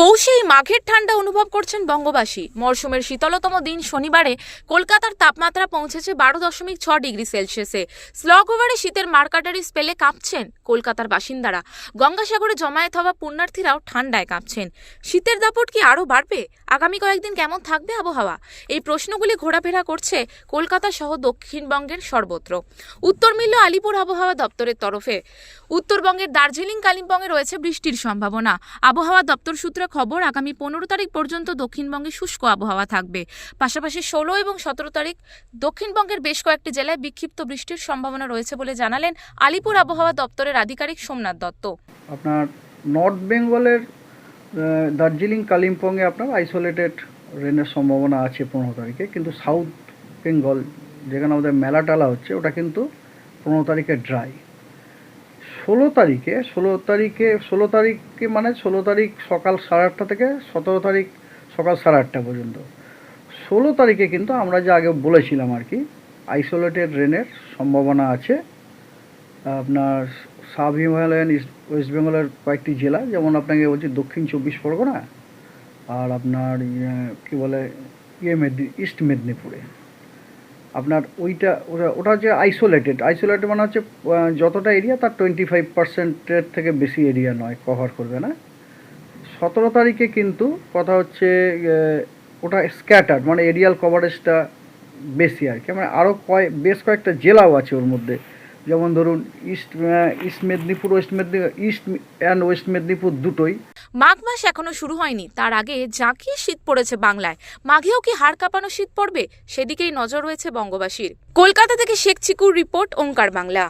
পৌষেই মাঘের ঠান্ডা অনুভব করছেন বঙ্গবাসী। মরশুমের শীতলতম দিন শনিবারে কলকাতার তাপমাত্রা পৌঁছেছে বারো দশমিক ছ ডিগ্রি সেলসিয়াসে। স্লগ ওভারে শীতের মার্কাটারি স্পেলে কাঁপছেন কলকাতার বাসিন্দারা। গঙ্গাসাগরে জমায়েত হওয়া পুণ্যার্থীরাও ঠান্ডায় কাঁপছেন। শীতের দাপট কি আরও বাড়বে? আগামী কয়েকদিন কেমন থাকবে আবহাওয়া? এই প্রশ্নগুলি ঘোরাফেরা করছে কলকাতা সহ দক্ষিণবঙ্গের সর্বত্র। উত্তর মিলল আলিপুর আবহাওয়া দপ্তরের তরফে। উত্তরবঙ্গের দার্জিলিং, কালিম্পংয়ে রয়েছে বৃষ্টির সম্ভাবনা। আবহাওয়া দপ্তর সূত্রে খবর আগামী পনেরো তারিখ পর্যন্ত দক্ষিণবঙ্গে শুষ্ক আবহাওয়া থাকবে। পাশাপাশি ষোলো এবং সতেরো তারিখ দক্ষিণবঙ্গের বেশ কয়েকটি জেলায় বিক্ষিপ্ত বৃষ্টির সম্ভাবনা রয়েছে বলে জানালেন আলিপুর আবহাওয়া দপ্তরের আধিকারিক সোমনাথ দত্ত। আপনার নর্থ বেঙ্গলের দার্জিলিং, কালিম্পংয়ে আপনার আইসোলেটেড রেনের সম্ভাবনা আছে পনেরো তারিখে, কিন্তু সাউথ বেঙ্গল যেখানে আমাদের মেলা টালা হচ্ছে, ওটা কিন্তু পনেরো তারিখে ড্রাই ষোলো তারিখে ষোলো তারিখে ষোলো তারিখে মানে ষোলো তারিখ সকাল সাড়ে আটটা থেকে সতেরো তারিখ সকাল সাড়ে আটটা পর্যন্ত। ষোলো তারিখে কিন্তু আমরা যে আগে বলেছিলাম আর কি আইসোলেটেড রেনের সম্ভাবনা আছে। আপনার সাব হিমালয়ান ওয়েস্ট বেঙ্গলের কয়েকটি জেলা যেমন আপনাকে বলছি দক্ষিণ চব্বিশ পরগনা আর আপনার ইয়ে, কি বলে ইয়ে মেদিনী ইস্ট মেদিনীপুরে আপনার ওইটা, ওটা ওটা হচ্ছে আইসোলেটেড আইসোলেটেড মানে হচ্ছে যতটা এরিয়া তার টোয়েন্টি ফাইভ পার্সেন্টের থেকে বেশি এরিয়া নয় কভার করবে না। সতেরো তারিখে কিন্তু কথা হচ্ছে ওটা স্ক্যাটার মানে এরিয়াল কভারেজটা বেশি আর কি। মানে আরও কয়, বেশ কয়েকটা জেলাও আছে ওর মধ্যে। যেমন ধরুন east east Medinipur, west Medinipur, east and west Medinipur দুটোই। মাঘ মাস এখনও শুরু হয়নি। তার আগে ঝাঁকিয়ে শীত পড়েছে বাংলায়। মাঘেও কি হাড় কাঁপানো শীত পড়বে? সেদিকেই নজর রয়েছে বঙ্গবাসীর। কলকাতা থেকে শেখ চিকুর রিপোর্ট, ওঙ্কার বাংলা।